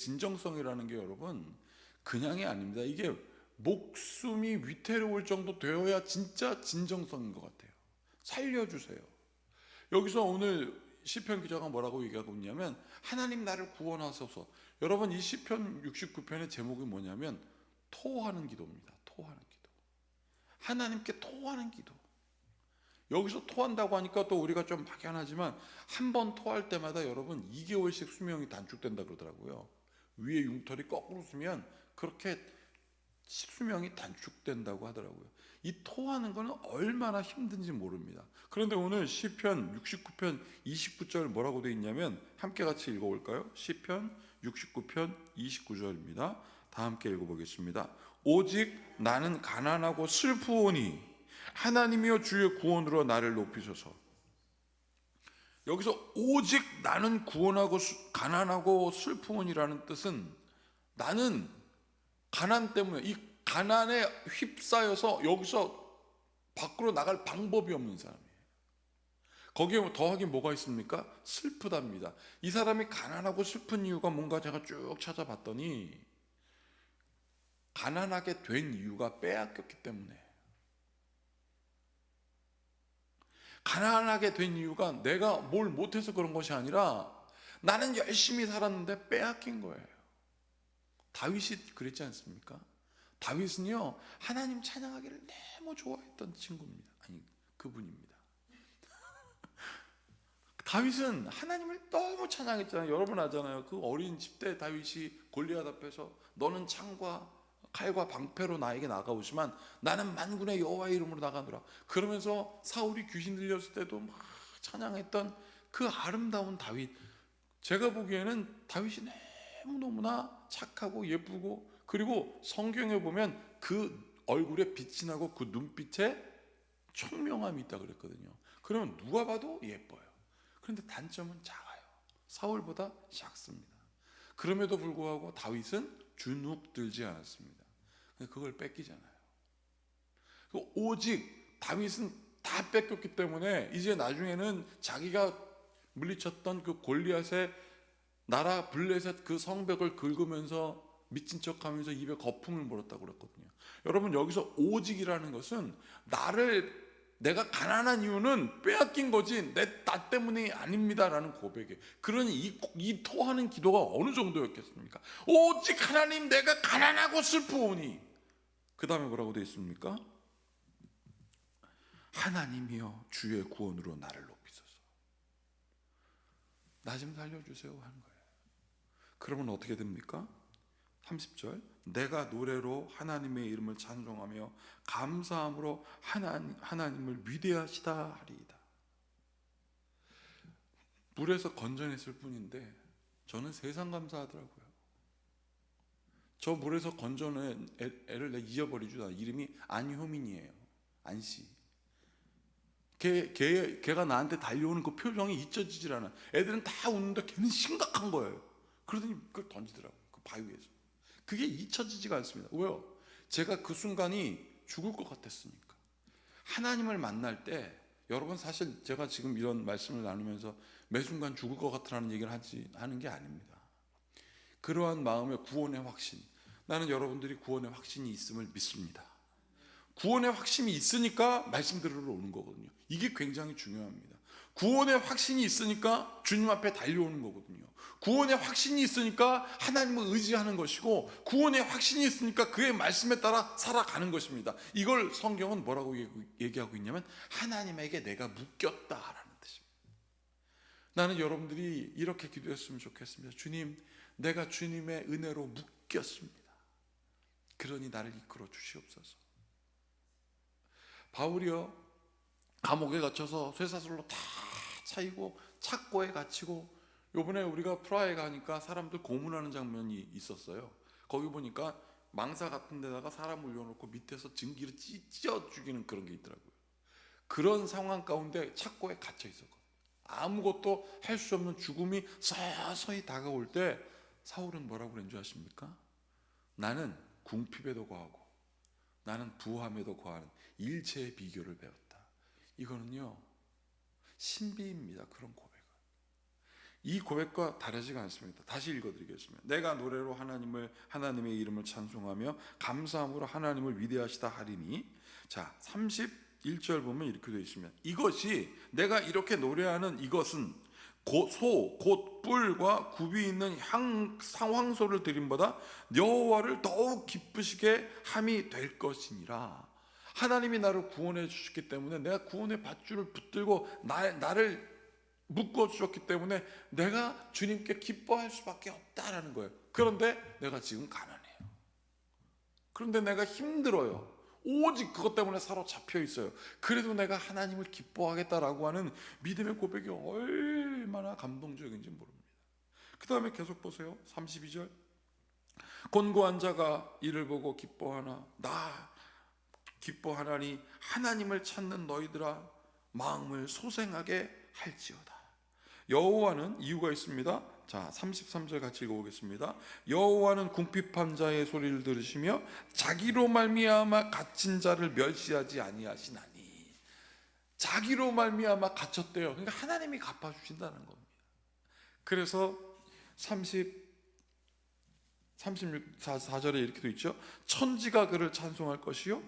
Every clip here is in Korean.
진정성이라는 게 여러분 그냥이 아닙니다. 이게 목숨이 위태로울 정도 되어야 진짜 진정성인 것 같아요. 살려주세요. 여기서 오늘 시편 기자가 뭐라고 얘기하고 있냐면 하나님 나를 구원하소서. 여러분 이 시편 69편의 제목이 뭐냐면 토하는 기도입니다. 토하는 기도. 하나님께 토하는 기도. 여기서 토한다고 하니까 또 우리가 좀 막연하지만 한 번 토할 때마다 여러분 2개월씩 수명이 단축된다 그러더라고요. 위에 융털이 거꾸로 쓰면 그렇게 수명이 단축된다고 하더라고요. 이 토하는 거는 얼마나 힘든지 모릅니다. 그런데 오늘 시편 69편 29절 뭐라고 되어 있냐면 함께 같이 읽어 볼까요? 시편 69편 29절입니다. 다 함께 읽어 보겠습니다. 오직 나는 가난하고 슬프오니 하나님이여 주의 구원으로 나를 높이소서. 여기서 오직 나는 구원하고 수- 가난하고 슬프오니라는 뜻은 나는 가난 때문에 이 가난에 휩싸여서 여기서 밖으로 나갈 방법이 없는 사람이에요. 거기에 더하기 뭐가 있습니까? 슬프답니다. 이 사람이 가난하고 슬픈 이유가 뭔가 제가 쭉 찾아봤더니 가난하게 된 이유가 빼앗겼기 때문에 가난하게 된 이유가 내가 뭘 못해서 그런 것이 아니라 나는 열심히 살았는데 빼앗긴 거예요. 다윗이 그랬지 않습니까? 다윗은요 하나님 찬양하기를 너무 좋아했던 친구입니다. 아니 그분입니다. 다윗은 하나님을 너무 찬양했잖아요. 여러분 아잖아요. 그 어린 10대 다윗이 골리앗 앞에서 너는 창과 칼과 방패로 나에게 나가오지만 나는 만군의 여호와 의 이름으로 나가노라. 그러면서 사울이 귀신 들렸을 때도 막 찬양했던 그 아름다운 다윗. 제가 보기에는 다윗이 너무너무나 착하고 예쁘고 그리고 성경에 보면 그 얼굴에 빛이 나고 그 눈빛에 총명함이 있다 그랬거든요. 그러면 누가 봐도 예뻐요. 그런데 단점은 작아요. 사울보다 작습니다. 그럼에도 불구하고 다윗은 주눅 들지 않았습니다. 그걸 뺏기잖아요. 그 오직 다윗은 다 뺏겼기 때문에 이제 나중에는 자기가 물리쳤던 그 골리앗의 나라 블레셋 그 성벽을 긁으면서 미친 척하면서 입에 거품을 물었다고 그랬거든요. 여러분 여기서 오직이라는 것은 나를 내가 가난한 이유는 빼앗긴 거지 내 나 때문이 아닙니다라는 고백에 그러니 이, 이 토하는 기도가 어느 정도였겠습니까? 오직 하나님 내가 가난하고 슬프오니 그 다음에 뭐라고 되어 있습니까? 하나님이여 주의 구원으로 나를 높이소서. 나 좀 살려주세요 하는 거예요. 그러면 어떻게 됩니까? 30절. 내가 노래로 하나님의 이름을 찬송하며 감사함으로 하나님, 하나님을 위대하시다 하리이다. 물에서 건져냈을 뿐인데 저는 세상 감사하더라고요 저 물에서 건져낸 애, 애를 내가 잊어버리지도 않아 이름이 안효민이에요 안씨 걔, 걔, 걔가 나한테 달려오는 그 표정이 잊혀지질 않아 애들은 다 웃는데 걔는 심각한 거예요 그러더니 그걸 던지더라고 그 바위에서 그게 잊혀지지가 않습니다. 왜요? 제가 그 순간이 죽을 것 같았으니까. 하나님을 만날 때 여러분 사실 제가 지금 이런 말씀을 나누면서 매 순간 죽을 것 같으라는 얘기를 하지 하는 게 아닙니다. 그러한 마음의 구원의 확신. 나는 여러분들이 구원의 확신이 있음을 믿습니다. 구원의 확신이 있으니까 말씀 들으러 오는 거거든요. 이게 굉장히 중요합니다. 구원의 확신이 있으니까 주님 앞에 달려오는 거거든요. 구원의 확신이 있으니까 하나님을 의지하는 것이고 구원의 확신이 있으니까 그의 말씀에 따라 살아가는 것입니다. 이걸 성경은 뭐라고 얘기하고 있냐면 하나님에게 내가 뜻입니다. 나는 여러분들이 이렇게 기도했으면 좋겠습니다. 주님, 내가 주님의 은혜로 묶였습니다. 그러니 나를 이끌어 주시옵소서. 바울이요 감옥에 갇혀서 쇠사슬로 다 차이고 착고에 갇히고 요번에 우리가 프라하에 가니까 사람들 고문하는 장면이 있었어요. 거기 보니까 망사 같은 데다가 사람 올려놓고 밑에서 증기를 찢- 찢어 죽이는 그런 게 있더라고요. 그런 상황 가운데 착고에 갇혀 있었거든요. 아무것도 할 수 없는 죽음이 서서히 다가올 때 사울은 뭐라고 그랬는 줄 아십니까? 나는 궁핍에도 과하고 나는 부함에도 과하는 일체의 비교를 배웠다. 이거는요 신비입니다. 그런 고백은 이 고백과 다르지가 않습니다. 다시 읽어드리겠습니다. 내가 노래로 하나님을 하나님의 이름을 찬송하며 감사함으로 하나님을 위대하시다 하리니 자 31절 보면 이렇게 되어 있습니다. 이것이 내가 이렇게 노래하는 이것은 곧 소 곧 뿔과 굽이 있는 향 상황소를 드림보다 여호와를 더욱 기쁘시게 함이 될 것이니라. 하나님이 나를 구원해 주셨기 때문에 내가 구원의 밧줄을 붙들고 나, 나를 묶어 주셨기 때문에 내가 주님께 기뻐할 수밖에 없다라는 거예요. 그런데 내가 지금 가난해요. 그런데 내가 힘들어요. 오직 그것 때문에 사로잡혀 있어요. 그래도 내가 하나님을 기뻐하겠다라고 하는 믿음의 고백이 얼마나 감동적인지 모릅니다. 그 다음에 계속 보세요. 32절. 곤고한 자가 이를 보고 기뻐하나 나 기뻐하나니 하나님을 찾는 너희들아 마음을 소생하게 할지어다. 여호와는 이유가 있습니다. 자, 33절 같이 읽어보겠습니다. 여호와는 궁핍한 자의 소리를 들으시며 자기로 말미암아 갇힌 자를 멸시하지 아니하시나니. 자기로 말미암아 갇혔대요. 그러니까 하나님이 갚아 주신다는 겁니다. 그래서 30 36 4절에 이렇게 돼 있죠. 천지가 그를 찬송할 것이요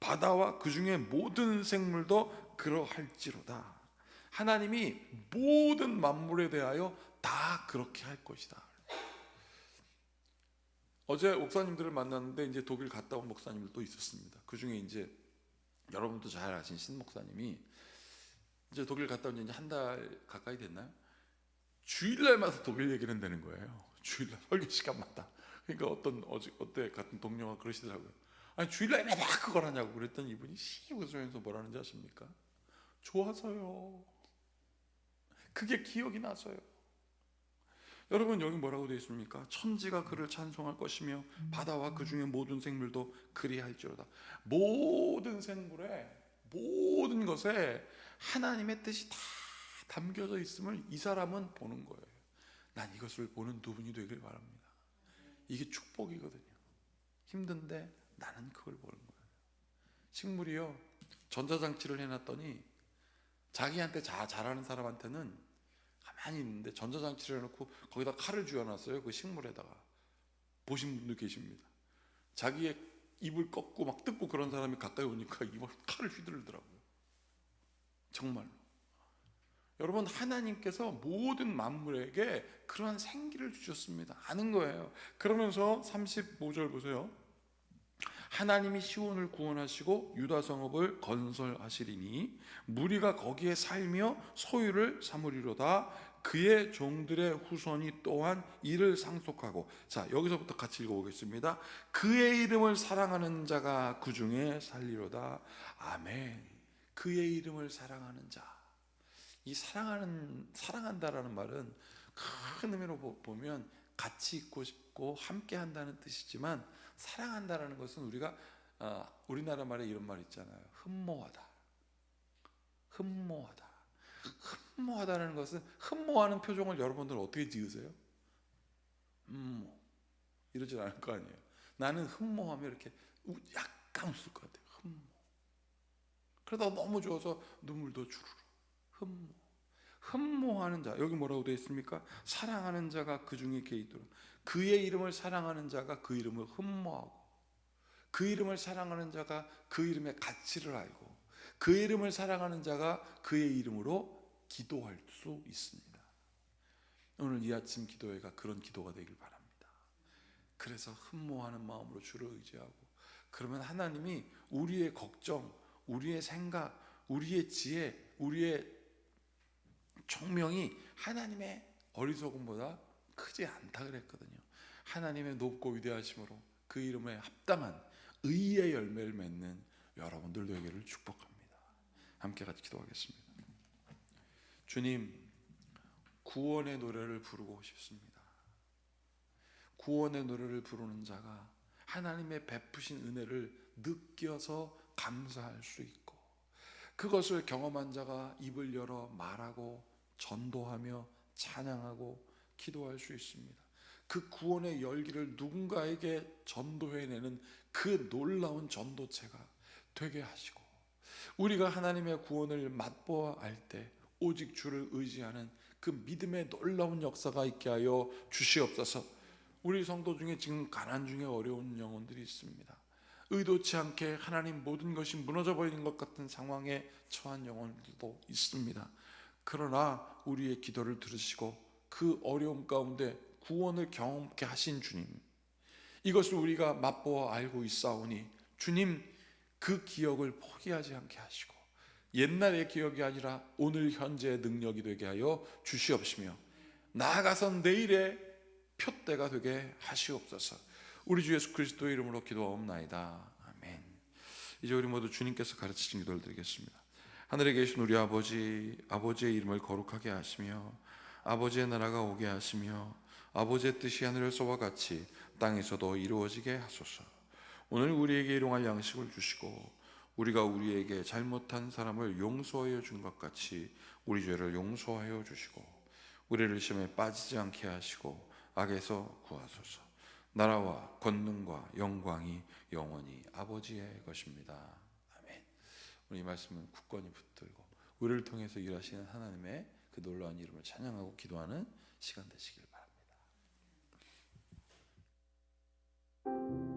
바다와 그 중에 모든 생물도 그러할지로다. 하나님이 모든 만물에 대하여 다 그렇게 할 것이다. 어제 목사님들을 만났는데 이제 독일 갔다 온 목사님들도 있었습니다. 그 중에 이제 여러분도 잘 아신 신 목사님이 이제 독일 갔다 온 지 한 달 가까이 됐나요? 주일날마다 독일 얘기를 한다는 거예요. 주일날 설교 시간마다. 그러니까 어떤 어제 어때 같은 동료가 그러시더라고요. 아니 주일날 매다 그걸 하냐고 그랬더니 이분이 시 웃으면서 뭐라는지 아십니까? 좋아서요. 그게 기억이 나서요. 여러분 여기 뭐라고 되어 있습니까? 천지가 그를 찬송할 것이며 바다와 그 중에 모든 생물도 그리할지로다. 모든 생물에 모든 것에 하나님의 뜻이 다 담겨져 있음을 이 사람은 보는 거예요. 난 이것을 보는 두 분이 되길 바랍니다. 이게 축복이거든요. 힘든데 나는 그걸 보는 거예요. 식물이요 전자장치를 해놨더니 자기한테 자, 잘하는 사람한테는 가만히 있는데 전자장치를 해놓고 거기다 칼을 쥐어놨어요 그 식물에다가 보신 분도 계십니다. 자기의 입을 꺾고 막 뜯고 그런 사람이 가까이 오니까 입을 칼을 휘두르더라고요. 정말로. 여러분 하나님께서 모든 만물에게 그러한 생기를 주셨습니다. 아는 거예요. 그러면서 35절 보세요. 하나님이 시온을 구원하시고 유다 성읍을 건설하시리니 무리가 거기에 살며 소유를 삼으리로다 그의 종들의 후손이 또한 이를 상속하고 자 여기서부터 같이 읽어보겠습니다 그의 이름을 사랑하는 자가 그 중에 살리로다 아멘 그의 이름을 사랑하는 자 이 사랑하는 사랑한다라는 말은 큰 의미로 보- 보면 같이 있고 싶고 함께 한다는 뜻이지만 사랑한다라는 것은 우리가 어, 우리나라 말에 이런 말 있잖아요. 흠모하다. 흠모하다. 흠모하다라는 것은 흠모하는 표정을 여러분들 어떻게 지으세요? 흠모 이러지 않을 거 아니에요. 나는 흠모하면 이렇게 우- 약간 웃을 것 같아요. 흠모. 그러다 너무 좋아서 눈물도 주르르. 흠모. 흠모하는 자 여기 뭐라고 되어 있습니까? 사랑하는 자가 그 중에 게이도록 그의 이름을 사랑하는 자가 그 이름을 흠모하고 그 이름을 사랑하는 자가 그 이름의 가치를 알고 그 이름을 사랑하는 자가 그의 이름으로 기도할 수 있습니다. 오늘 이 아침 기도회가 그런 기도가 되길 바랍니다. 그래서 흠모하는 마음으로 주를 의지하고 그러면 하나님이 우리의 걱정, 우리의 생각, 우리의 지혜, 우리의 총명이 하나님의 어리석음보다 크지 않다 그랬거든요. 하나님의 높고 위대하심으로 그 이름에 합당한 의의 열매를 맺는 여러분들 되기를 축복합니다. 함께 같이 기도하겠습니다. 주님, 구원의 노래를 부르고 싶습니다. 구원의 노래를 부르는 자가 하나님의 베푸신 은혜를 느껴서 감사할 수 있고 그것을 경험한 자가 입을 열어 말하고 전도하며 찬양하고 기도할 수 있습니다. 그 구원의 열기를 누군가에게 전도해내는 그 놀라운 전도체가 되게 하시고 우리가 하나님의 구원을 맛보아 알 때 오직 주를 의지하는 그 믿음의 놀라운 역사가 있게 하여 주시옵소서. 우리 성도 중에 지금 가난 중에 어려운 영혼들이 있습니다. 의도치 않게 하나님 모든 것이 무너져 버리는 것 같은 상황에 처한 영혼들도 있습니다. 그러나 우리의 기도를 들으시고 그 어려움 가운데 구원을 경험케 하신 주님. 이것을 우리가 맛보아 알고 있사오니 주님 그 기억을 포기하지 않게 하시고 옛날의 기억이 아니라 오늘 현재의 능력이 되게 하여 주시옵시며 나아가선 내일의 표대가 되게 하시옵소서. 우리 주 예수 그리스도의 이름으로 기도하옵나이다. 아멘. 이제 우리 모두 주님께서 가르치신 기도를 드리겠습니다. 하늘에 계신 우리 아버지, 아버지의 이름을 거룩하게 하시며 아버지의 나라가 오게 하시며 아버지의 뜻이 하늘에서와 같이 땅에서도 이루어지게 하소서. 오늘 우리에게 일용할 양식을 주시고 우리가 우리에게 잘못한 사람을 용서하여 준 것 같이 우리 죄를 용서하여 주시고 우리를 시험에 빠지지 않게 하시고 악에서 구하소서. 나라와 권능과 영광이 영원히 아버지의 것입니다. 아멘. 오늘 말씀은 굳건히 붙들고 우리를 통해서 일하시는 하나님의 그 놀라운 이름을 찬양하고 기도하는 시간 되시길 바랍니다.